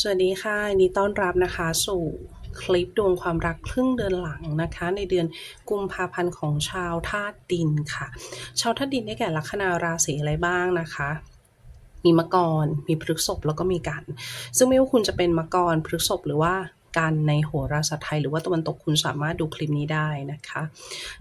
สวัสดีค่ะนดีต้อนรับนะคะสู่คลิปดวงความรักครึ่งเดือนหลังนะคะ ในเดือนกุมภาพันธ์ของชาวธาตุดินค่ะ ชาวธาตุดินได้แก่ลัคนาราศีอะไรบ้างนะคะ มีมกร มีพฤกษภแล้วก็มีกัน ซึ่งไม่ว่าคุณจะเป็นมกรพฤกษภหรือว่ากันในโหราศาสตร์ไทย หรือว่าตะวันตกคุณสามารถดูคลิปนี้ได้นะคะ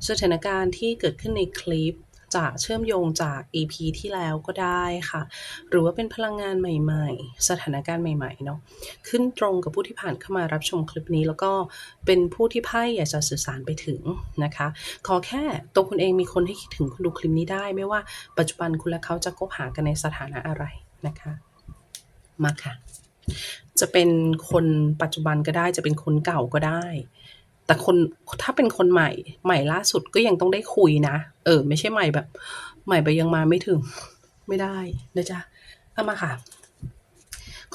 สถานการณ์ที่เกิดขึ้นในคลิป จะเชื่อมโยงจาก EP ที่แล้วก็ได้ค่ะ หรือว่าเป็นพลังงานใหม่ๆ สถานการณ์ใหม่ๆเนาะขึ้นตรงกับผู้ที่ผ่านเข้ามารับชมคลิปนี้ แล้วก็เป็นผู้ที่ไพ่อยากจะสื่อสารไปถึงนะคะ ขอแค่ตัวคุณเองมีคนให้คิดถึงคุณดูคลิปนี้ได้ ไม่ว่าปัจจุบันคุณและเขาจะคบหากันในสถานะอะไรนะคะมาค่ะ จะเป็นคนปัจจุบันก็ได้จะเป็นคนเก่าก็ได้แต่คนถ้าเป็นคนใหม่ใหม่ล่าสุดก็ยังต้องได้คุยนะ เออ ไม่ใช่ใหม่แบบ ใหม่ไปยังมาไม่ถึง ไม่ได้นะจ๊ะเอามาค่ะ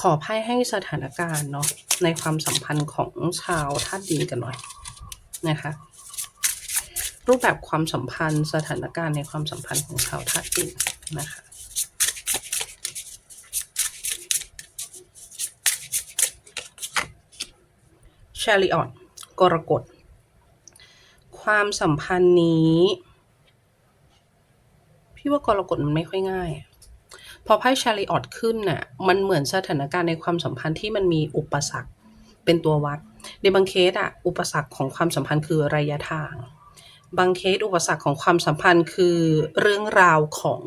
ขอไพ่ให้สถานการณ์เนาะในความสัมพันธ์ของชาวธาตุดินกันหน่อยนะคะ รูปแบบความสัมพันธ์สถานการณ์ในความสัมพันธ์ของชาวธาตุดินนะคะชาริออตกรกฎความสัมพันธ์นี้ พี่ว่ากรกฎมันไม่ค่อยง่าย พอไพ่ชาริออตขึ้นน่ะ มันเหมือนสถานการณ์ในความสัมพันธ์ที่มันมีอุปสรรคเป็นตัววัด ในบางเคสอะอุปสรรคของความสัมพันธ์คือระยะทาง บางเคสอุปสรรคของความสัมพันธ์คือเรื่องราวของ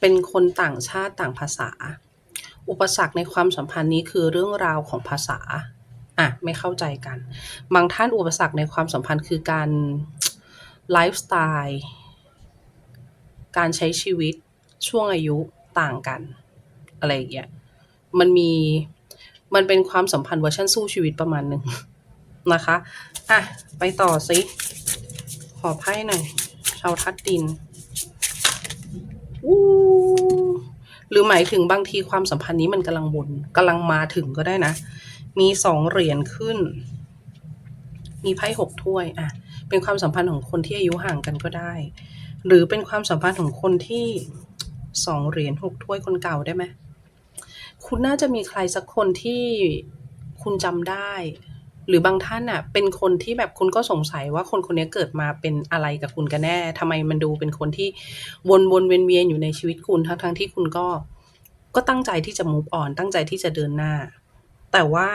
เป็นคนต่างชาติต่างภาษา อุปสรรคในความสัมพันธ์นี้คือเรื่องราวของภาษาอะไม่เข้าใจกัน บางท่านอุปสรรคในความสัมพันธ์คือการไลฟ์สไตล์ การใช้ชีวิตช่วงอายุต่างกัน อะไรอย่างเงี้ยมันมีมันเป็นความสัมพันธ์เวอร์ชันสู้ชีวิตประมาณหนึ่งนะคะ อะ ไปต่อสิ ขอไพ่หน่อย ชาวทัดดินหรือหมายถึงบางทีความสัมพันธ์นี้มันกำลังวนกำลังมาถึงก็ได้นะ มีสองเหรียญขึ้น มีไพ่หกถ้วย อะ เป็นความสัมพันธ์ของคนที่อายุห่างกันก็ได้ หรือเป็นความสัมพันธ์ของคนที่สองเหรียญหกถ้วยคนเก่าได้ไหมคุณน่าจะมีใครสักคนที่คุณจำได้ หรือบางท่านอะเป็นคนที่แบบคุณก็สงสัยว่าคนคนนี้เกิดมาเป็นอะไรกับคุณกันแน่ทำไมมันดูเป็นคนที่วนวนเวียนเวียนอยู่ในชีวิตคุณทั้งทั้งที่คุณก็ก็ตั้งใจที่จะ move on ตั้งใจที่จะเดินหน้า แต่ว่า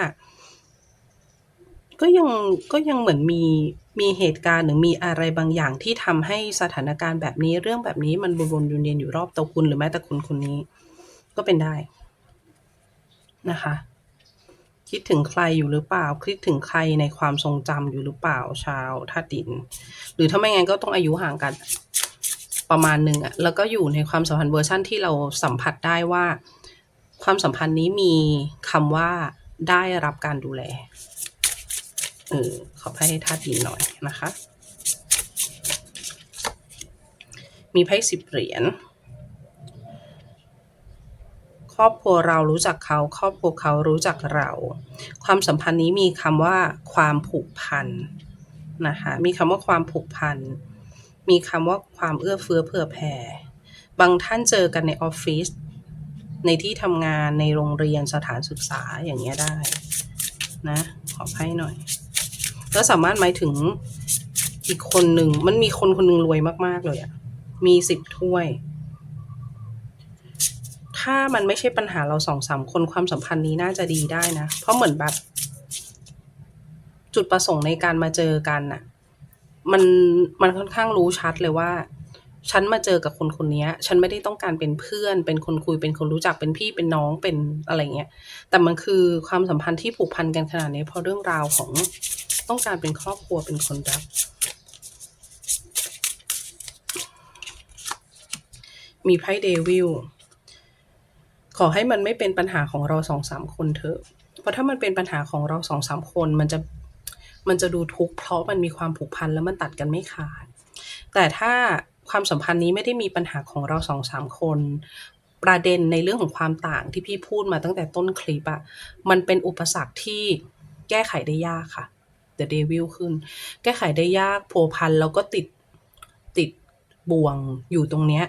ก็ยัง ก็ยังเหมือนมี มีเหตุการณ์หรือมีอะไรบางอย่างที่ทำให้สถานการณ์แบบนี้ เรื่องแบบนี้มันวนๆเวียนๆอยู่รอบตัวคุณ หรือแม้แต่คนคนนี้ ก็เป็นได้นะคะ คิดถึงใครอยู่หรือเปล่า คิดถึงใครในความทรงจำอยู่หรือเปล่าชาวธาตุดิน หรือถ้าไม่งั้นก็ต้องอายุห่างกันประมาณหนึ่งอะแล้วก็อยู่ในความสัมพันธ์เวอร์ชั่นที่เราสัมผัสได้ว่า ความสัมพันธ์นี้มีคำว่าได้รับการดูแล เออขอไพ่ให้ธาตุดินหน่อยนะคะ มีไพ่สิบเหรียญครอบครัวเรารู้จักเขา ครอบครัวเขารู้จักเรา ความสัมพันธ์นี้มีคำว่าความผูกพันนะคะมีคำว่าความผูกพันมีคำว่าความเอื้อเฟื้อเผื่อแผ่บางท่านเจอกันในออฟฟิศในที่ทำงานในโรงเรียนสถานศึกษาอย่างเงี้ยได้นะขอไพ่หน่อย แล้วสามารถหมายถึงอีกคนหนึ่ง มันมีคนคนหนึ่งรวยมาก ๆ เลยอะมีสิบถ้วย ถ้ามันไม่ใช่ปัญหาเราสองสามคนความสัมพันธ์นี้น่าจะดีได้นะ เพราะเหมือนแบบ จุดประสงค์ในการมาเจอกันน่ะ มันมันค่อนข้างรู้ชัดเลยว่า ฉันมาเจอกับคนคนนี้ฉันไม่ได้ต้องการเป็นเพื่อน เป็นคนคุยเป็นคนรู้จักเป็นพี่เป็นน้องเป็นอะไรเงี้ย แต่มันคือความสัมพันธ์ที่ผูกพันกันขนาดนี้เพราะเรื่องราวของ ต้องการเป็นครอบครัวเป็นคนรัก มีไพ่เดวิลขอให้มันไม่เป็นปัญหาของเราสองสามคนเถอะ เพราะถ้ามันเป็นปัญหาของเราสองสามคนมันจะมันจะดูทุกข์เพราะมันมีความผูกพันแล้วมันตัดกันไม่ขาด แต่ถ้าความสัมพันธ์นี้ไม่ได้มีปัญหาของเราสองสามคน ประเด็นในเรื่องของความต่างที่พี่พูดมาตั้งแต่ต้นคลิปอะมันเป็นอุปสรรคที่แก้ไขได้ยากค่ะ The Devil ขึ้น แก้ไขได้ยากโผพันแล้วก็ติดติดบ่วงอยู่ตรงเนี้ย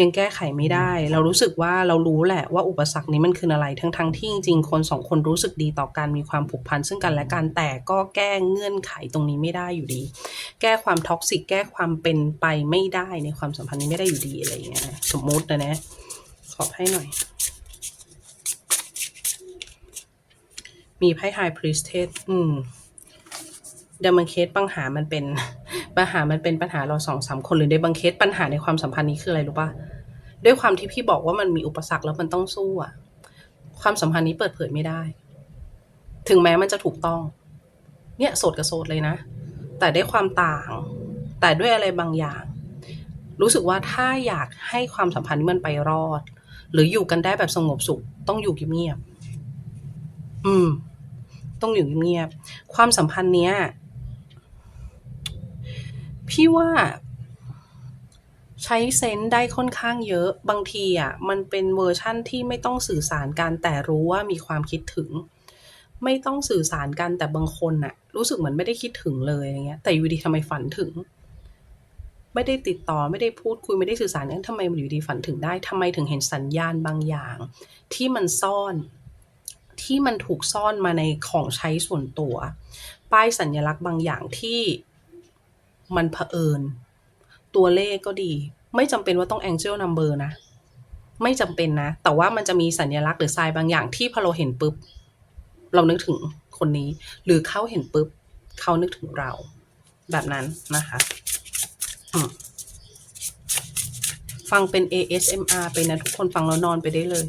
ยังแก้ไขไม่ได้ เรารู้สึกว่าเรารู้แหละว่าอุปสรรคนี้มันคืออะไร ทั้งทั้งๆที่จริงๆ คนสองคนรู้สึกดีต่อกันมีความผูกพันซึ่งกันและกัน แต่ก็แก้เงื่อนไขตรงนี้ไม่ได้อยู่ดี แก้ความท็อกซิก แก้ความเป็นไปไม่ได้ในความสัมพันธ์นี้ไม่ได้อยู่ดีอะไรอย่างเงี้ยนะสมมุตินะนะ ขอให้หน่อย มีไพ่ High Priestess อืมเดยวบางเคสปัญหามันเป็น ปัญหามันเป็นปัญหาเราสองสามคนหรือในบางเคสปัญหาในความสัมพันธ์นี้คืออะไรรู้ป่ะด้วยความที่พี่บอกว่ามันมีอุปสรรคแล้วมันต้องสู้อะความสัมพันธ์นี้เปิดเผยไม่ได้ ถึงแม้มันจะถูกต้อง เนี่ยโสดกับโสดเลยนะ แต่ด้วยความต่าง แต่ด้วยอะไรบางอย่าง รู้สึกว่าถ้าอยากให้ความสัมพันธ์นี้มันไปรอด หรืออยู่กันได้แบบสงบสุขต้องอยู่เงียบๆ อืม ต้องอยู่เงียบๆความสัมพันธ์เนี้ย พี่ว่าใช้เซนส์ได้ค่อนข้างเยอะบางทีอะ มันเป็นเวอร์ชั่นที่ไม่ต้องสื่อสารกันแต่รู้ว่ามีความคิดถึง ไม่ต้องสื่อสารกันแต่บางคนน่ะ รู้สึกเหมือนไม่ได้คิดถึงเลยอะไรเงี้ย แต่อยู่ดีทำไมฝันถึง ไม่ได้ติดต่อไม่ได้พูดคุยไม่ได้สื่อสารกันทำไมอยู่ดีฝันถึงได้ทำไมถึงเห็นสัญญาณบางอย่าง ที่มันซ่อน ที่มันถูกซ่อนมาในของใช้ส่วนตัว ป้ายสัญลักษณ์บางอย่างที่มันเผอิญ ตัวเลขก็ดี ไม่จำเป็นว่าต้อง angel number นะ ไม่จำเป็นนะ แต่ว่ามันจะมีสัญลักษณ์หรือทรายบางอย่างที่พอเราเห็นปุ๊บ เรานึกถึงคนนี้ หรือเขาเห็นปุ๊บ เขานึกถึงเรา แบบนั้นนะคะฟังเป็น ASMR ไปนะทุกคนฟังแล้วนอนไปได้เลย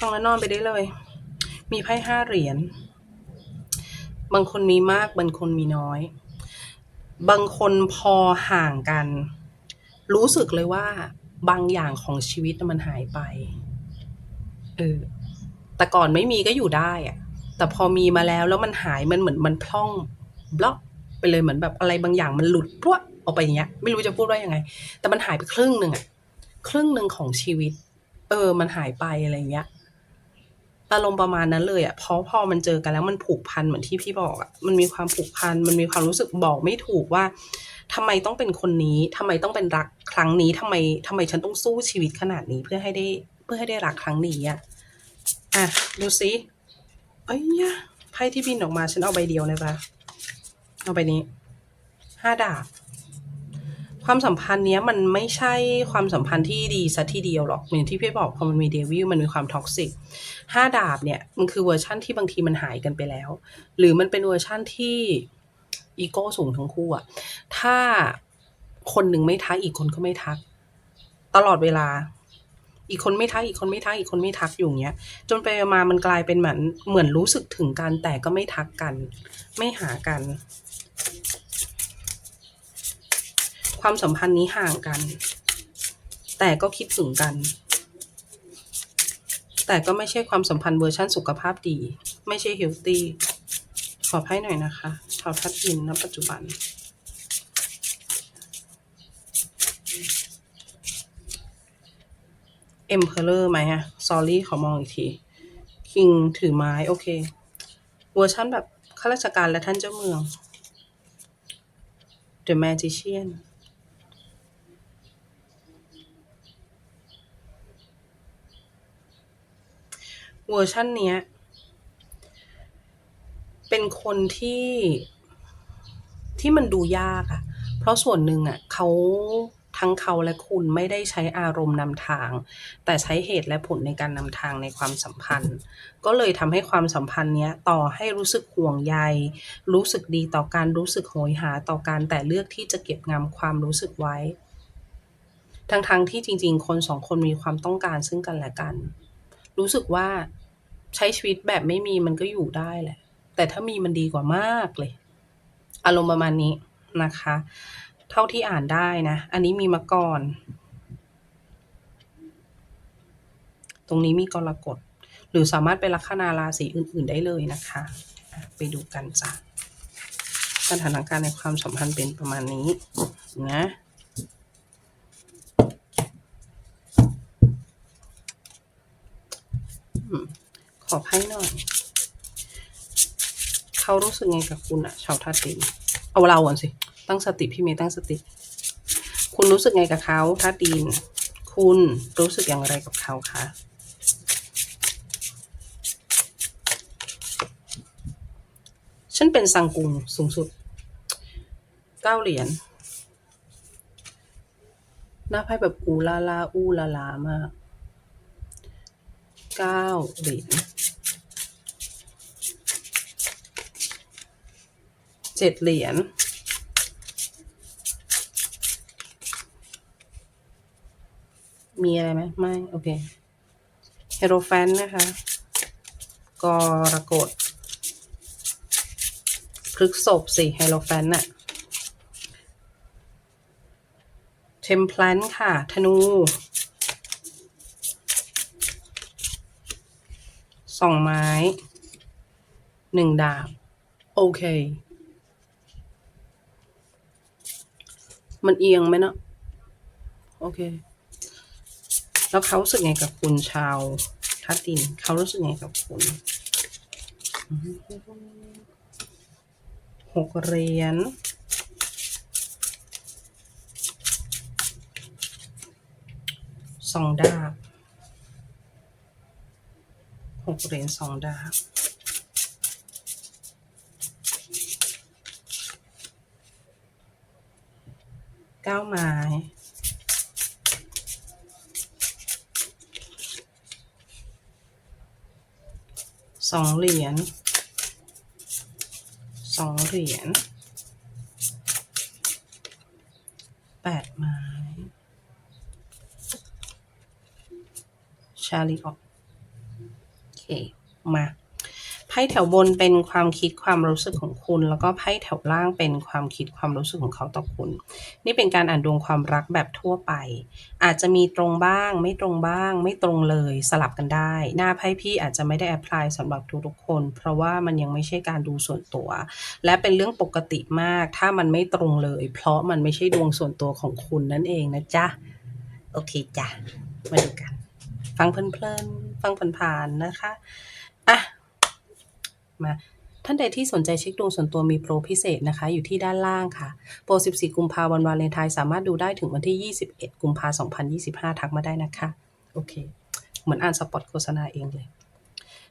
ฟังแล้วนอนไปได้เลย มีไพ่ห้าเหรียญ บางคนมีมาก บางคนมีน้อย บางคนพอห่างกัน รู้สึกเลยว่า บางอย่างของชีวิตมันหายไป เออ แต่ก่อนไม่มีก็อยู่ได้อะแต่พอมีมาแล้วแล้วมันหายมันเหมือนมันพร่องบล็อกไปเลยเหมือนแบบอะไรบางอย่างมันหลุดพรวดออกไปอย่างเงี้ย ไม่รู้จะพูดว่ายังไง แต่มันหายไปครึ่งหนึ่งอะครึ่งหนึ่งของชีวิต เออ มันหายไปอะไรเงี้ย อารมณ์ประมาณนั้นเลยอะเพราะพอมันเจอกันแล้วมันผูกพันเหมือนที่พี่บอกอะมันมีความผูกพันมันมีความรู้สึกบอกไม่ถูกว่าทำไมต้องเป็นคนนี้ทำไมต้องเป็นรักครั้งนี้ทำไมทำไมฉันต้องสู้ชีวิตขนาดนี้เพื่อให้ได้เพื่อให้ได้รักครั้งนี้อะอะดูสิเอ้ยยไพ่ที่บินออกมาฉันเอาใบเดียวนะจ๊ะเอาใบนี้ห้าดาบ ความสัมพันธ์เนี้ยมันไม่ใช่ความสัมพันธ์ที่ดีซะทีเดียวหรอกเหมือนที่พี่บอกพอมันมีเดวิลมันมีความท็อกซิกห้าดาบเนี่ยมันคือเวอร์ชั่นที่บางทีมันหายกันไปแล้ว หรือมันเป็นเวอร์ชั่นที่อีโก้สูงทั้งคู่อะถ้าคนหนึ่งไม่ทักอีกคนก็ไม่ทัก ตลอดเวลา อีกคนไม่ทักอีกคนไม่ทักอีกคนไม่ทักอยู่เงี้ย จนไปมามันกลายเป็นเหมือนเหมือนรู้สึกถึงกันแต่ก็ไม่ทักกัน ไม่หากัน ความสัมพันธ์นี้ห่างกัน แต่ก็คิดถึงกัน แต่ก็ไม่ใช่ความสัมพันธ์เวอร์ชันสุขภาพดี ไม่ใช่เฮลตี้ขอให้หน่อยนะคะชาวทัดอินณปัจจุบันเอ็มเพลเลอร์ไหมอะซอรี่ขอมองอีกที คิงถือไม้ โอเค เวอร์ชันแบบข้าราชการและท่านเจ้าเมือง The Magician เวอร์ชันเนี้ย เป็นคนที่ที่มันดูยากอะเพราะส่วนหนึ่งอะเขาทั้งเขาและคุณไม่ได้ใช้อารมณ์นำทาง แต่ใช้เหตุและผลในการนำทางในความสัมพันธ์ ก็เลยทำให้ความสัมพันธ์เนี้ยต่อให้รู้สึกห่วงใย รู้สึกดีต่อการรู้สึกโหยหาต่อการแต่เลือกที่จะเก็บงำความรู้สึกไว้ ทั้งๆทที่จริง ๆ คนสองคนมีความต้องการซึ่งกันและกัน รู้สึกว่าใช้ชีวิตแบบไม่มีมันก็อยู่ได้แหละ แต่ถ้ามีมันดีกว่ามากเลย อารมณ์ประมาณนี้นะคะ เท่าที่อ่านได้นะ อันนี้มีมาก่อน ตรงนี้มีกรกฎหรือสามารถไปลัคนาราศีอื่น ๆได้เลยนะคะ ไปดูกันจ้ะสถานการณ์ในความสัมพันธ์เป็นประมาณนี้นะ ขอไพ่หน่อย เขารู้สึกไงกับคุณอะชาวธาตุดิน เอาเราก่อนสิ ตั้งสติพี่เมย์ตั้งสติ คุณรู้สึกไงกับเขาธาตุดิน คุณรู้สึกอย่างไรกับเขาคะฉันเป็นสังกุงสูงสุดเก้าเหรียญหน้าไพ่แบบอูลาลาอูลาลามากเก้าเหรียญ เจ็ดเหรียญมีอะไรไหมไม่ โอเคเฮโรแฟนนะคะ กรกฎพฤกษบสิเฮโรแฟนน่ะเทมเพลนค่ะ ธนูสองไม้หนึ่งดาบ โอเค มันเอียงไหมเนาะโอเค แล้วเขารู้สึกไงกับคุณชาวทัดดิน เขารู้สึกไงกับคุณหกเหรียญสองดาบหกเหรียญสองดาบ เก้าไม้สองเหรียญสองเหรียญแปดไม้ ชาลีออกโอเค มาไพ่แถวบนเป็นความคิดความรู้สึกของคุณ แล้วก็ไพ่แถวล่างเป็นความคิดความรู้สึกของเขาต่อคุณ นี่เป็นการอ่านดวงความรักแบบทั่วไป อาจจะมีตรงบ้าง ไม่ตรงบ้าง ไม่ตรงเลยสลับกันได้ หน้าไพ่พี่อาจจะไม่ได้แอพพลายสำหรับทุกๆคน เพราะว่ามันยังไม่ใช่การดูส่วนตัว และเป็นเรื่องปกติมาก ถ้ามันไม่ตรงเลย เพราะมันไม่ใช่ดวงส่วนตัวของคุณนั่นเองนะจ๊ะโอเคจ้ะมาดูกัน ฟังเพลินๆฟังผ่านๆนะคะอะมา ท่านใดที่สนใจเช็คดวงส่วนตัวมีโปรพิเศษนะคะ อยู่ที่ด้านล่างค่ะ โปร 14 กุมภาวันวาเลนไทน์สามารถดูได้ถึงวันที่ 21 กุมภาพันธ์ 2025 ทักมาได้นะคะ โอเค เหมือนอ่านสปอตโฆษณาเองเลย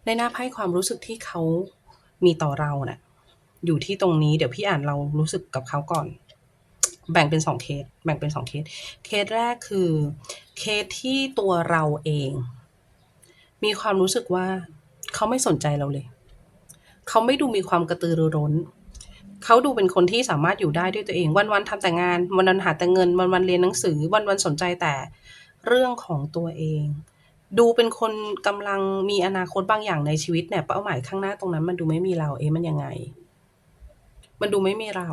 ในหน้าไพ่ความรู้สึกที่เขามีต่อเราเนะ่ะ อยู่ที่ตรงนี้เดี๋ยวพี่อ่านเรารู้สึกกับเขาก่อน แบ่งเป็นสองเคส แบ่งเป็นสองเคส เคสแรกคือ เคสที่ตัวเราเอง มีความรู้สึกว่าเขาไม่สนใจเราเลย เขาไม่ดูมีความกระตือรือร้น เขาดูเป็นคนที่สามารถอยู่ได้ด้วยตัวเอง วันๆทำแต่งาน วันๆหาแต่เงิน วันๆเรียนหนังสือ วันๆสนใจแต่เรื่องของตัวเอง ดูเป็นคนกำลังมีอนาคตบางอย่างในชีวิตเนี่ยเป้าหมายข้างหน้าตรงนั้น มันดูไม่มีเรา เอ๊ะมันยังไง มันดูไม่มีเรา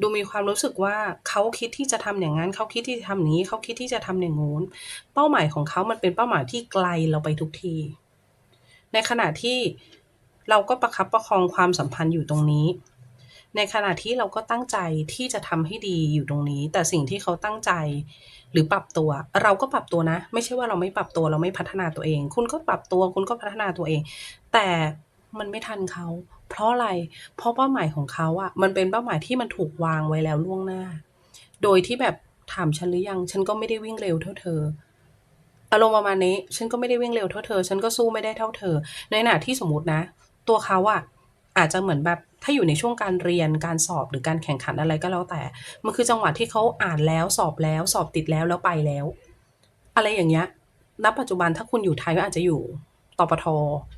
ดูมีความรู้สึกว่าเขาคิดที่จะทำอย่างนั้นเขาคิดที่จะทำอย่างนี้เขาคิดที่จะทำอย่างงู้น เป้าหมายของเขามันเป็นเป้าหมายที่ไกลเราไปทุกที ในขณะที่ เราก็ประคับประคองความสัมพันธ์อยู่ตรงนี้ ในขณะที่เราก็ตั้งใจที่จะทำให้ดีอยู่ตรงนี้ แต่สิ่งที่เขาตั้งใจหรือปรับตัว เราก็ปรับตัวนะ ไม่ใช่ว่าเราไม่ปรับตัวเราไม่พัฒนาตัวเอง คุณก็ปรับตัวคุณก็พัฒนาตัวเอง แต่มันไม่ทันเขา เพราะอะไร เพราะเป้าหมายของเขาอะมันเป็นเป้าหมายที่มันถูกวางไว้แล้วล่วงหน้า โดยที่แบบถามฉันหรือยัง ฉันก็ไม่ได้วิ่งเร็วเท่าเธอ อารมณ์ประมาณนี้ ฉันก็ไม่ได้วิ่งเร็วเท่าเธอ ฉันก็สู้ไม่ได้เท่าเธอ ในขณะที่สมมตินะ ตัวเขาอะอาจจะเหมือนแบบถ้าอยู่ในช่วงการเรียนการสอบหรือการแข่งขันอะไรก็แล้วแต่ มันคือจังหวะที่เขาอ่านแล้วสอบแล้วสอบติดแล้วแล้วไปแล้ว อะไรอย่างเงี้ยณปัจจุบันถ้าคุณอยู่ไทยก็อาจจะอยู่ตปท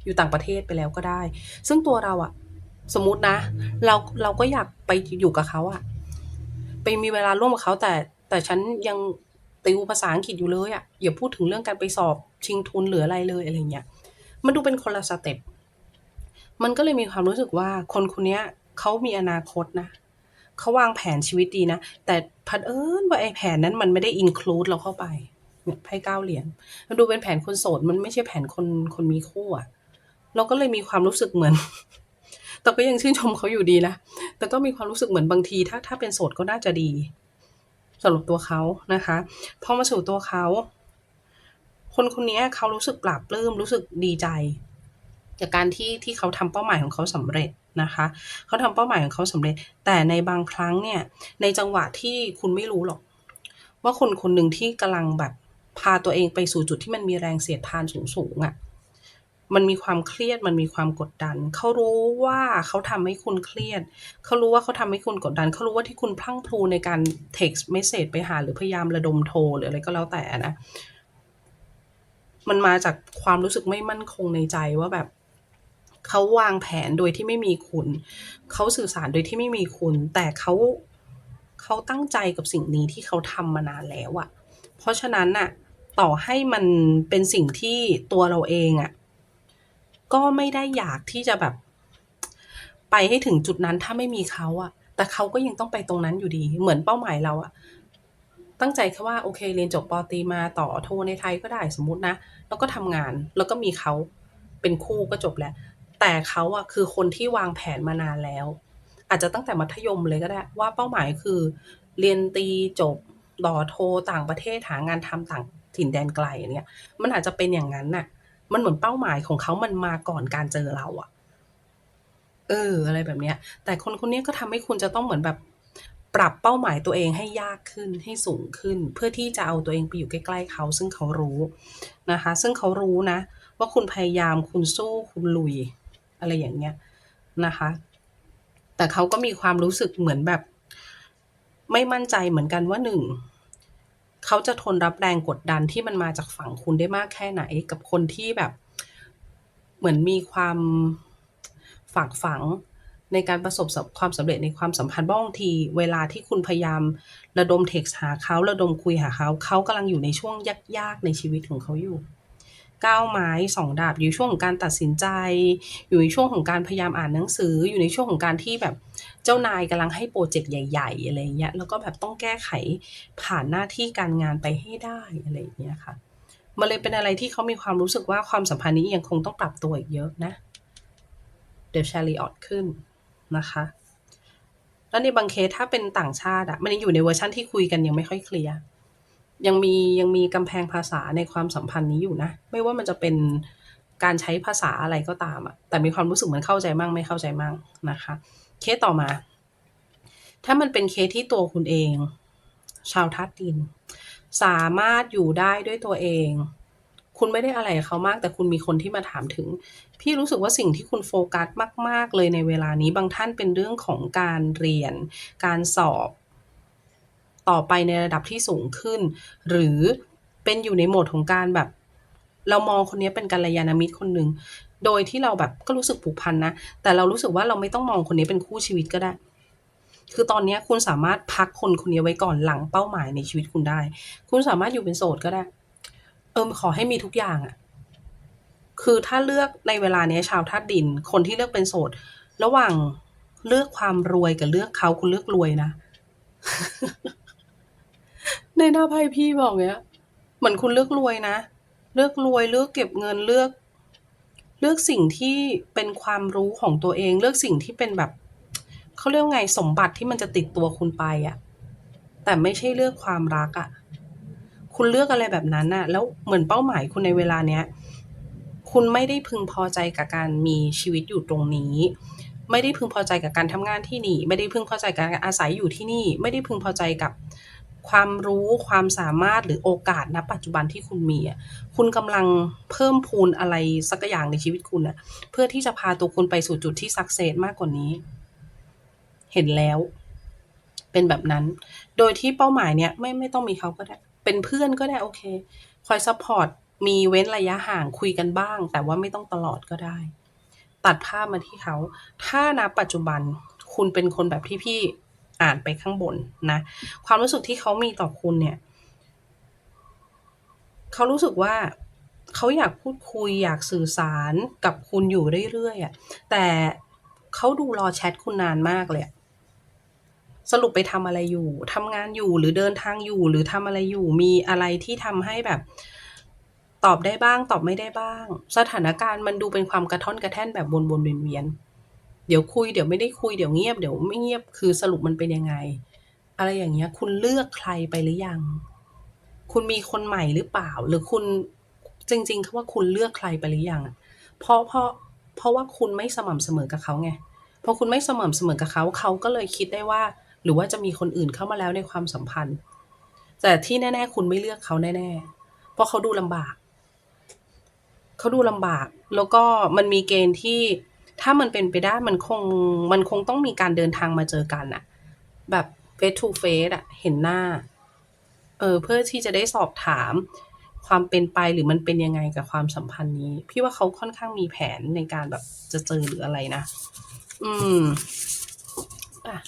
อยู่ต่างประเทศไปแล้วก็ได้ ซึ่งตัวเราอะสมมตินะ เราเราก็อยากไปอยู่กับเขาอะไปมีเวลาร่วมกับเขาแต่แต่ฉันยังติวภาษาอังกฤษอยู่เลยอะอย่าพูดถึงเรื่องการไปสอบชิงทุนหรืออะไรเลยอะไรเงี้ยมันดูเป็นคนละสเต็ป มันก็เลยมีความรู้สึกว่าคนคนนี้เขามีอนาคตนะเขาวางแผนชีวิตดีนะ แต่พัดเอิญว่าไอ้แผนนั้นมันไม่ได้อินคลูดเราเข้าไปเนี่ยไพ่เก้าเหรียญมันดูเป็นแผนคนโสดมันไม่ใช่แผนคนคนมีคู่อะเราก็เลยมีความรู้สึกเหมือน แต่ก็ยังชื่นชมเขาอยู่ดีนะ แต่ก็มีความรู้สึกเหมือนบางที ถ้าถ้าเป็นโสดก็น่าจะดีสำหรับตัวเขานะคะพอมาสู่ตัวเขา คนคนนี้เขารู้สึกปลาบปลื้มรู้สึกดีใจ จากการที่ที่เขาทำเป้าหมายของเขาสำเร็จนะคะเขาทำเป้าหมายของเขาสำเร็จ แต่ในบางครั้งเนี่ยในจังหวะที่คุณไม่รู้หรอก ว่าคนคนหนึ่งที่กำลังแบบพาตัวเองไปสู่จุดที่มันมีแรงเสียดทานสูงๆอะ่ะมันมีความเครียดมันมีความกดดัน เขารู้ว่าเขาทำให้คุณเครียด เขารู้ว่าเขาทำให้คุณกดดัน เขารู้ว่าที่คุณพลั้งพลูในการ text message ไปหาหรือพยายามระดมโทรหรืออะไรก็แล้วแต่นะ มันมาจากความรู้สึกไม่มั่นคงในใจว่าแบบ เขาวางแผนโดยที่ไม่มีคุณ เขาสื่อสารโดยที่ไม่มีคุณ แต่เขาเขาตั้งใจกับสิ่งนี้ที่เขาทำมานานแล้วอะเพราะฉะนั้นน่ะ ต่อให้มันเป็นสิ่งที่ตัวเราเองอะก็ไม่ได้อยากที่จะแบบ ไปให้ถึงจุดนั้นถ้าไม่มีเขาอะแต่เขาก็ยังต้องไปตรงนั้นอยู่ดี เหมือนเป้าหมายเราอะตั้งใจแค่ว่าโอเคเรียนจบปอตีมาต่อโทในไทยก็ได้สมมตินะ แล้วก็ทำงานแล้วก็มีเขาเป็นคู่ก็จบแล้ว แต่เขาอะคือคนที่วางแผนมานานแล้ว อาจจะตั้งแต่มัธยมเลยก็ได้ ว่าเป้าหมายคือ เรียนตีจบต่อโทต่างประเทศหางานทำต่างถิ่นแดนไกลเนี่ย มันอาจจะเป็นอย่างนั้นน่ะ มันเหมือนเป้าหมายของเขามันมาก่อนการเจอเราอะเออ อะไรแบบเนี้ย แต่คนคนนี้ก็ทำให้คุณจะต้องเหมือนแบบ ปรับเป้าหมายตัวเองให้ยากขึ้นให้สูงขึ้น เพื่อที่จะเอาตัวเองไปอยู่ใกล้ๆเขา ซึ่งเขารู้นะคะ ซึ่งเขารู้นะ ว่าคุณพยายามคุณสู้คุณลุย อะไรอย่างเงี้ยนะคะ แต่เขาก็มีความรู้สึกเหมือนแบบ ไม่มั่นใจเหมือนกันว่าหนึ่งเขาจะทนรับแรงกดดันที่มันมาจากฝั่งคุณได้มากแค่ไหน กับคนที่แบบ เหมือนมีความฝากฝังในการประสบความสำเร็จในความสัมพันธ์บางที เวลาที่คุณพยายามระดมเท็กซ์หาเขาระดมคุยหาเขาเขากำลังอยู่ในช่วงยากๆในชีวิตของเขาอยู่ ก้าวไม้สองดาบอยู่ช่วงของการตัดสินใจ อยู่ในช่วงของการพยายามอ่านหนังสือ อยู่ในช่วงของการที่แบบเจ้านายกำลังให้โปรเจกต์ใหญ่ ๆ อะไรเงี้ยแล้วก็แบบต้องแก้ไขผ่านหน้าที่การงานไปให้ได้อะไรเงี้ยค่ะมันเลยเป็นอะไรที่เขามีความรู้สึกว่าความสัมพันธ์นี้ยังคงต้องปรับตัวอีกเยอะนะเดี๋ยวชาลีออดขึ้นนะคะแล้วในบางเคสถ้าเป็นต่างชาติอะมันยังอยู่ในเวอร์ชั่นที่คุยกันยังไม่ค่อยเคลียร์ ยังมียังมีกำแพงภาษาในความสัมพันธ์นี้อยู่นะ ไม่ว่ามันจะเป็นการใช้ภาษาอะไรก็ตามอะแต่มีความรู้สึกเหมือนเข้าใจมั่งไม่เข้าใจมั่งนะคะ เคสต่อมา ถ้ามันเป็นเคสที่ตัวคุณเอง ชาวทัดดิน สามารถอยู่ได้ด้วยตัวเอง คุณไม่ได้อะไรเขามาก แต่คุณมีคนที่มาถามถึง พี่รู้สึกว่าสิ่งที่คุณโฟกัสมาก ๆ เลยในเวลานี้บางท่านเป็นเรื่องของการเรียน การสอบ ต่อไปในระดับที่สูงขึ้น หรือเป็นอยู่ในโหมดของการแบบ เรามองคนนี้เป็นกัลยาณมิตรคนหนึ่งโดยที่เราแบบก็รู้สึกผูกพันนะแต่เรารู้สึกว่าเราไม่ต้องมองคนนี้เป็นคู่ชีวิตก็ได้ คือตอนนี้คุณสามารถพักคนคนนี้ไว้ก่อนหลังเป้าหมายในชีวิตคุณได้ คุณสามารถอยู่เป็นโสดก็ได้ เออขอให้มีทุกอย่างอะคือถ้าเลือกในเวลานี้ชาวธาตุดิน คนที่เลือกเป็นโสด ระหว่างเลือกความรวยกับเลือกเขาคุณเลือกรวยนะ ในหน้าไพ่พี่บอกเนี้ย เหมือนคุณเลือกรวยนะ เลือกรวยเลือกเก็บเงินเลือก เลือกสิ่งที่เป็นความรู้ของตัวเอง เลือกสิ่งที่เป็นแบบเขาเรียกไงสมบัติที่มันจะติดตัวคุณไปอะแต่ไม่ใช่เลือกความรักอะคุณเลือกอะไรแบบนั้นน่ะ แล้วเหมือนเป้าหมายคุณในเวลาเนี้ย คุณไม่ได้พึงพอใจกับการมีชีวิตอยู่ตรงนี้ไม่ได้พึงพอใจกับการทำงานที่นี่ ไม่ได้พึงพอใจกับการอาศัยอยู่ที่นี่ ไม่ได้พึงพอใจกับ ความรู้ความสามารถหรือโอกาสณปัจจุบันที่คุณมีอะคุณกำลังเพิ่มพูนอะไรสักอย่างในชีวิตคุณอะเพื่อที่จะพาตัวคุณไปสู่จุดที่สักเซสมากกว่านี้ เห็นแล้ว เป็นแบบนั้น โดยที่เป้าหมายเนี้ยไม่ไม่ต้องมีเขาก็ได้ เป็นเพื่อนก็ได้โอเคคอยซัพพอร์ตมีเว้นระยะห่างคุยกันบ้าง แต่ว่าไม่ต้องตลอดก็ได้ ตัดภาพมาที่เขา ถ้าณปัจจุบันคุณเป็นคนแบบที่พี่ อ่านไปข้างบนนะ ความรู้สึกที่เขามีต่อคุณเนี่ย เขารู้สึกว่าเขาอยากพูดคุยอยากสื่อสารกับคุณอยู่เรื่อยๆอะแต่เขาดูรอแชทคุณนานมากเลยสรุปไปทำอะไรอยู่ทำงานอยู่หรือเดินทางอยู่หรือทำอะไรอยู่มีอะไรที่ทำให้แบบตอบได้บ้าง ตอบไม่ได้บ้าง สถานการณ์มันดูเป็นความกระท่อนกระแท่นแบบวนๆเวียนๆ เดี๋ยวคุยเดี๋ยวไม่ได้คุยเดี๋ยวเงียบเดี๋ยวไม่เงียบคือสรุปมันเป็นยังไง อะไรอย่างเงี้ย คุณเลือกใครไปหรือยัง คุณมีคนใหม่หรือเปล่า หรือคุณจริงๆเขาว่าคุณเลือกใครไปหรือยังเพราะเพราะเพราะว่าคุณไม่สม่ำเสมอกับเขาไงพอคุณไม่สม่ำเสมอกับเขาเขาก็เลยคิดได้ว่า หรือว่าจะมีคนอื่นเข้ามาแล้วในความสัมพันธ์ แต่ที่แน่ ๆ คุณไม่เลือกเขาแน่ๆเพราะเขาดูลำบากเขาดูลำบาก แล้วก็มันมีเกณฑ์ที่ ถ้ามันเป็นไปได้มันคงมันคงต้องมีการเดินทางมาเจอกันน่ะแบบ face to face อะเห็นหน้า เออเพื่อที่จะได้สอบถามความเป็นไปหรือมันเป็นยังไงกับความสัมพันธ์นี้ พี่ว่าเขาค่อนข้างมีแผนในการแบบจะเจอหรืออะไรนะ อืมอะ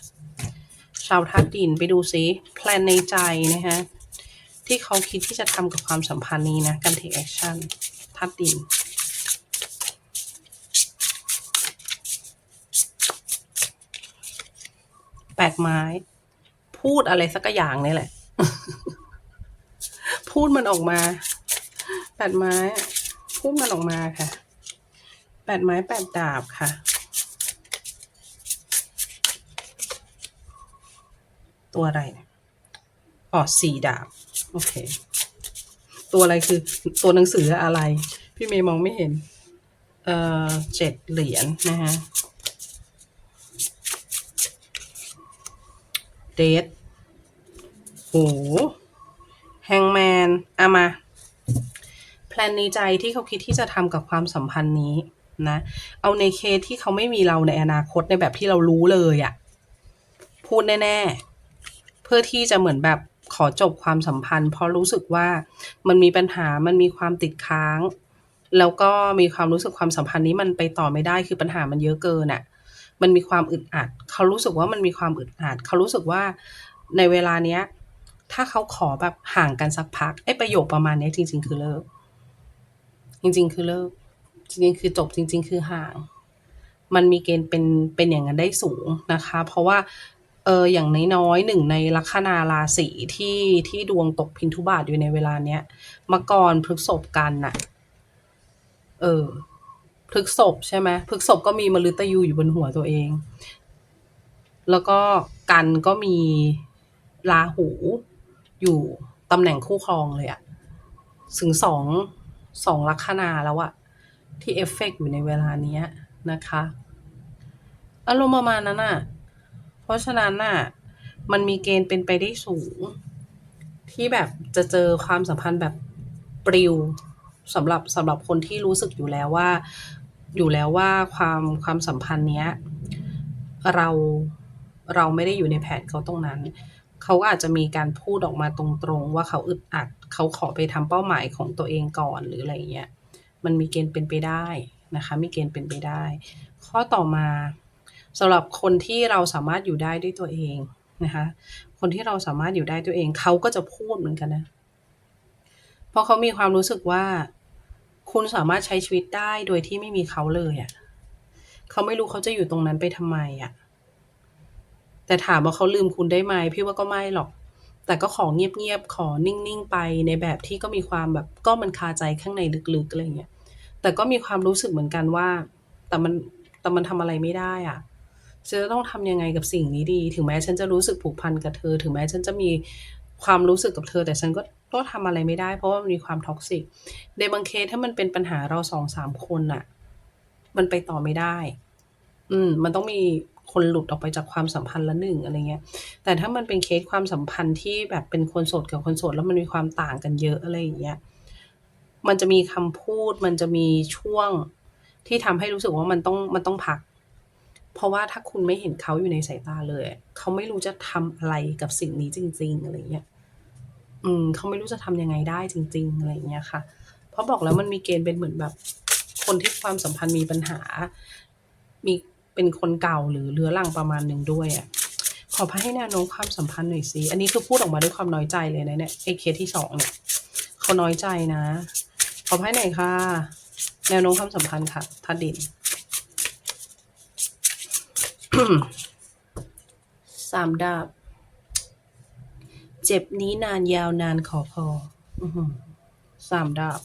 ชาวธาตุดินไปดูซิแพลนในใจนะคะที่เขาคิดที่จะทำกับความสัมพันธ์นี้นะการ take action ธาตุดิน ไม้ พูดอะไรสักอย่างนี่แหละ พูดมันออกมา แปดไม้ พูดมันออกมาค่ะ แปดไม้แปดดาบค่ะตัวอะไรอ๋อสี่ดาบ โอเค ตัวอะไรคือ ตัวหนังสืออะไร พี่เมย์มองไม่เห็น เอ่อเจ็ดเหรียญนะฮะ เดทโหแฮงแมนเอามา แพลนในใจที่เขาคิดที่จะทำกับความสัมพันธ์นี้นะ เอาในเคสที่เขาไม่มีเราในอนาคตในแบบที่เรารู้เลยอะพูดแน่ ๆ เพื่อที่จะเหมือนแบบขอจบความสัมพันธ์ เพราะรู้สึกว่ามันมีปัญหามันมีความติดค้าง แล้วก็มีความรู้สึกความสัมพันธ์นี้มันไปต่อไม่ได้คือปัญหามันเยอะเกินอะ มันมีความอึดอัด เขารู้สึกว่ามันมีความอึดอัด เขารู้สึกว่าในเวลาเนี้ย ถ้าเขาขอแบบห่างกันสักพักไอ้ประโยคประมาณนี้จริง ๆ คือเลิก จริง ๆ คือเลิก จริง ๆ คือจบจริง ๆ คือห่าง มันมีเกณฑ์เป็นเป็นอย่างนั้นได้สูงนะคะ เพราะว่าเอออย่างน้อยๆหนึ่งในลัคนาราศีที่ที่ดวงตกพินทุบาทอยู่ในเวลาเนี้ยมกรพฤษภกันน่ะ เออ พฤกษบใช่ไหมพฤกษบก็มีมฤตยูอยู่บนหัวตัวเอง แล้วก็กันก็มีราหูอยู่ตำแหน่งคู่ครองเลยอะถึงสองสองลัคนาแล้วอะที่เอฟเฟกต์อยู่ในเวลานี้นะคะ อารมณ์ประมาณนั้นอะเพราะฉะนั้นน่ะมันมีเกณฑ์เป็นไปได้สูง ที่แบบจะเจอความสัมพันธ์แบบปลิวสำหรับสำหรับคนที่รู้สึกอยู่แล้วว่า อยู่แล้วว่าความความสัมพันธ์เนี้ยเราเราไม่ได้อยู่ในแผนเขาตรงนั้น เขาอาจจะมีการพูดออกมาตรงๆ ว่าเขาอึดอัด เขาขอไปทำเป้าหมายของตัวเองก่อนหรืออะไรเงี้ย มันมีเกณฑ์เป็นไปได้นะคะ มีเกณฑ์เป็นไปได้ ข้อต่อมาสำหรับคนที่เราสามารถอยู่ได้ด้วยตัวเองนะคะ คนที่เราสามารถอยู่ได้ตัวเอง เขาก็จะพูดเหมือนกันนะ เพราะเขามีความรู้สึกว่า คุณสามารถใช้ชีวิตได้โดยที่ไม่มีเขาเลยอะ่ะเขาไม่รู้เขาจะอยู่ตรงนั้นไปทำไมอะ่ะแต่ถามว่าเขาลืมคุณได้ไหม พี่ว่าก็ไม่หรอก แต่ก็ขอเงียบ ๆ ขอนิ่ง ๆ ไปในแบบที่ก็มีความแบบ ก็มันคาใจข้างในลึก ๆ อะไรเงี้ย แต่ก็มีความรู้สึกเหมือนกันว่า แต่มัน แต่มันทำอะไรไม่ได้อะ่ะฉันจะต้องทำยังไงกับสิ่งนี้ดี ถึงแม้ฉันจะรู้สึกผูกพันกับเธอ ถึงแม้ฉันจะมี ความรู้สึกกับเธอ แต่ฉันก็ก็ทำอะไรไม่ได้ เพราะว่ามันมีความท็อกซิกในบางเคสถ้ามันเป็นปัญหาเราสองสามคนน่ะมันไปต่อไม่ได้ อืม มันต้องมีคนหลุดออกไปจากความสัมพันธ์ละหนึ่งอะไรเงี้ย แต่ถ้ามันเป็นเคสความสัมพันธ์ที่แบบเป็นคนโสดกับคนโสดแล้วมันมีความต่างกันเยอะอะไรอย่างเงี้ย มันจะมีคำพูด มันจะมีช่วงที่ทำให้รู้สึกว่ามันต้องมันต้องพัก เพราะว่าถ้าคุณไม่เห็นเขาอยู่ในสายตาเลย เขาไม่รู้จะทำอะไรกับสิ่งนี้จริง ๆ อะไรเงี้ย อืมเขาไม่รู้จะทำยังไงได้จริง ๆ อะไรเงี้ยค่ะ เพราะบอกแล้วมันมีเกณฑ์เป็นเหมือนแบบ คนที่ความสัมพันธ์มีปัญหา มีเป็นคนเก่าหรือเรื้อรังประมาณหนึ่งด้วยอะขอพาให้แนวโน้มความสัมพันธ์หน่อยสิอันนี้คือพูดออกมาด้วยความน้อยใจเลยนะเนี่ยไอ้เคสที่สองเนี่ยเขาน้อยใจนะ ขอพายหน่อยค่ะ แนวโน้มความสัมพันธ์ค่ะทัดดินสามดาบ เจ็บนี้นานยาวนานขอพออื้อหือสามดาบ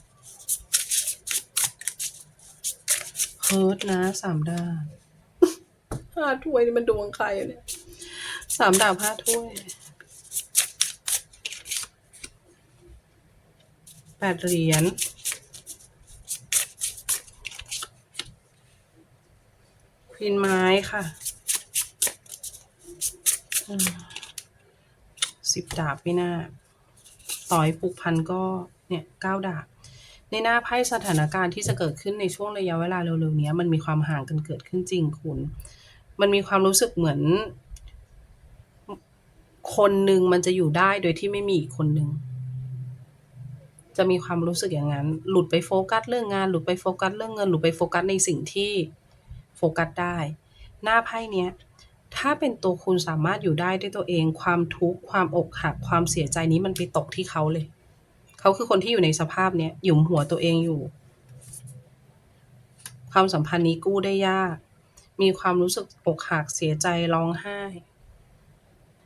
เฮิร์ตนะสามดาบห้าถ้วยนี่มันดวงใครอะเนี่ยสามดาบห้าถ้วยแปดเหรียญควีนไม้ค่ะอืม สิบดาบไม่น่า ต่อให้ผูกพันก็เนี่ยก้าดาบ ในหน้าไพ่สถานการณ์ที่จะเกิดขึ้นในช่วงระยะเวลาเร็วๆนี้มันมีความห่างกันเกิดขึ้นจริงคุณ มันมีความรู้สึกเหมือน คนหนึ่งมันจะอยู่ได้โดยที่ไม่มีอีกคนหนึ่งจะมีความรู้สึกอย่างนั้น หลุดไปโฟกัสเรื่องงาน หลุดไปโฟกัสเรื่องเงิน หลุดไปโฟกัสในสิ่งที่โฟกัสได้ หน้าไพ่เนี้ย ถ้าเป็นตัวคุณสามารถอยู่ได้ด้วยตัวเอง ความทุกข์ความอกหักความเสียใจนี้มันไปตกที่เขาเลย เขาคือคนที่อยู่ในสภาพเนี้ยหยุมหัวตัวเองอยู่ ความสัมพันธ์นี้กู้ได้ยาก มีความรู้สึกอกหักเสียใจร้องไห้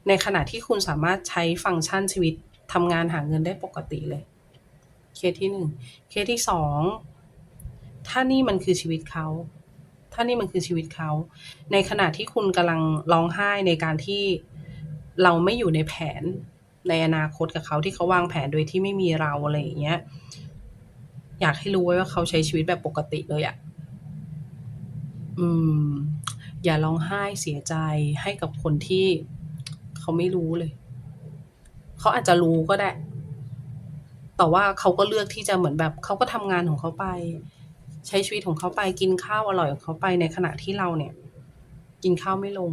ในขณะที่คุณสามารถใช้ฟังก์ชันชีวิตทำงานหาเงินได้ปกติเลย เคสที่หนึ่งเคสที่สองถ้านี่มันคือชีวิตเขา ถ้านี่มันคือชีวิตเขา ในขณะที่คุณกำลังร้องไห้ในการที่เราไม่อยู่ในแผนในอนาคตกับเขาที่เขาวางแผนโดยที่ไม่มีเราอะไรอย่างเงี้ย อยากให้รู้ไว้ว่าเขาใช้ชีวิตแบบปกติเลยอะอืม อย่าร้องไห้เสียใจให้กับคนที่เขาไม่รู้เลย เขาอาจจะรู้ก็ได้ แต่ว่าเขาก็เลือกที่จะเหมือนแบบเขาก็ทำงานของเขาไป ใช้ชีวิตของเขาไปกินข้าวอร่อยของเขาไปในขณะที่เราเนี่ย กินข้าวไม่ลง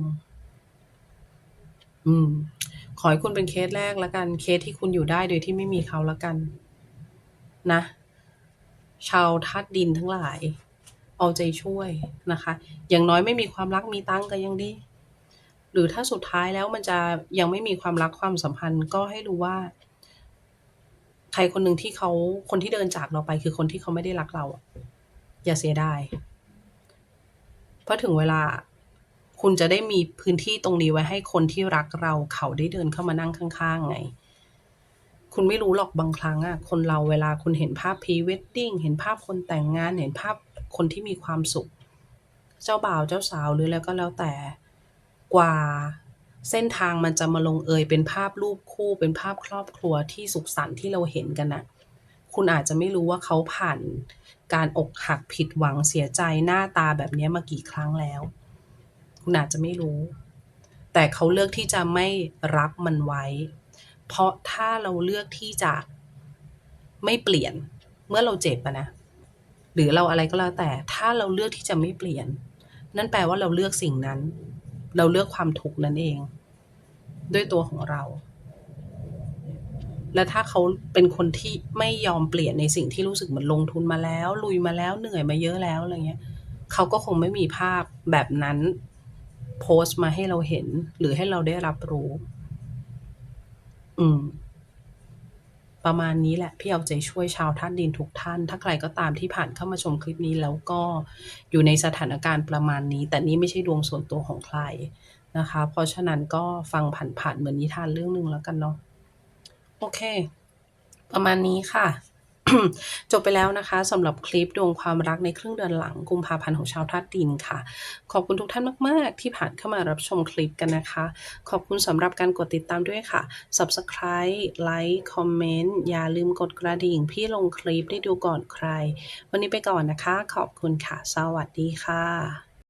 อืม ขอให้คุณเป็นเคสแรกล้วกัน เคสที่คุณอยู่ได้โดยที่ไม่มีเขาล้วกัน นะ ชาวธาตุดินทั้งหลาย เอาใจช่วยนะคะ อย่างน้อยไม่มีความรักมีตังค์ก็ยังดี หรือถ้าสุดท้ายแล้วมันจะยังไม่มีความรักความสัมพันธ์ก็ให้รู้ว่าใครคนหนึ่งที่เขาคนที่เดินจากเราไปคือคนที่เขาไม่ได้รักเราอะ อย่าเสียดายเพราะถึงเวลาคุณจะได้มีพื้นที่ตรงนี้ไว้ให้คนที่รักเราเขาได้เดินเข้ามานั่งข้างๆไง คุณไม่รู้หรอกบางครั้งอะคนเราเวลาคุณเห็นภาพพรีเวดดิ้งเห็นภาพคนแต่งงานเห็นภาพคนที่มีความสุข เจ้าบ่าวเจ้าสาวหรืออะไรก็แล้วแต่กว่าเส้นทางมันจะมาลงเอยเป็นภาพรูปคู่เป็นภาพครอบครัวที่สุขสันต์ที่เราเห็นกันน่ะ คุณอาจจะไม่รู้ว่าเขาผ่าน การอกหักผิดหวังเสียใจหน้าตาแบบนี้มากี่ครั้งแล้ว คุณอาจจะไม่รู้ แต่เขาเลือกที่จะไม่รับมันไว้ เพราะถ้าเราเลือกที่จะไม่เปลี่ยนเมื่อเราเจ็บะนะ หรือเราอะไรก็แล้วแต่ ถ้าเราเลือกที่จะไม่เปลี่ยน นั่นแปลว่าเราเลือกสิ่งนั้น เราเลือกความทุกข์นั่นเอง ด้วยตัวของเรา และถ้าเขาเป็นคนที่ไม่ยอมเปลี่ยนในสิ่งที่รู้สึกเหมือนลงทุนมาแล้ว ลุยมาแล้วเหนื่อยมาเยอะแล้วอะไรเงี้ยเขาก็คงไม่มีภาพแบบนั้นโพสต์มาให้เราเห็น หรือให้เราได้รับรู้ อืม ประมาณนี้แหละ พี่เอาใจช่วยชาวท่านดินทุกท่าน ถ้าใครก็ตามที่ผ่านเข้ามาชมคลิปนี้แล้วก็อยู่ในสถานการณ์ประมาณนี้ แต่นี่ไม่ใช่ดวงส่วนตัวของใครนะคะ เพราะฉะนั้นก็ฟังผ่านๆเหมือนนิทานเรื่องหนึ่งแล้วกันเนาะ โอเค ประมาณนี้ค่ะ จบไปแล้วนะคะสำหรับคลิปดวงความรักในครึ่งเดือนหลังกุมภาพันธ์ของชาวธาตุดินค่ะ ขอบคุณทุกท่านมาก ๆ ที่ผ่านเข้ามารับชมคลิปกันนะคะ ขอบคุณสำหรับการกดติดตามด้วยค่ะ Subscribe ไลค์คอมเมนต์อย่าลืมกดกระดิ่ง พี่ลงคลิปได้ดูก่อนใคร วันนี้ไปก่อนนะคะ ขอบคุณค่ะ สวัสดีค่ะ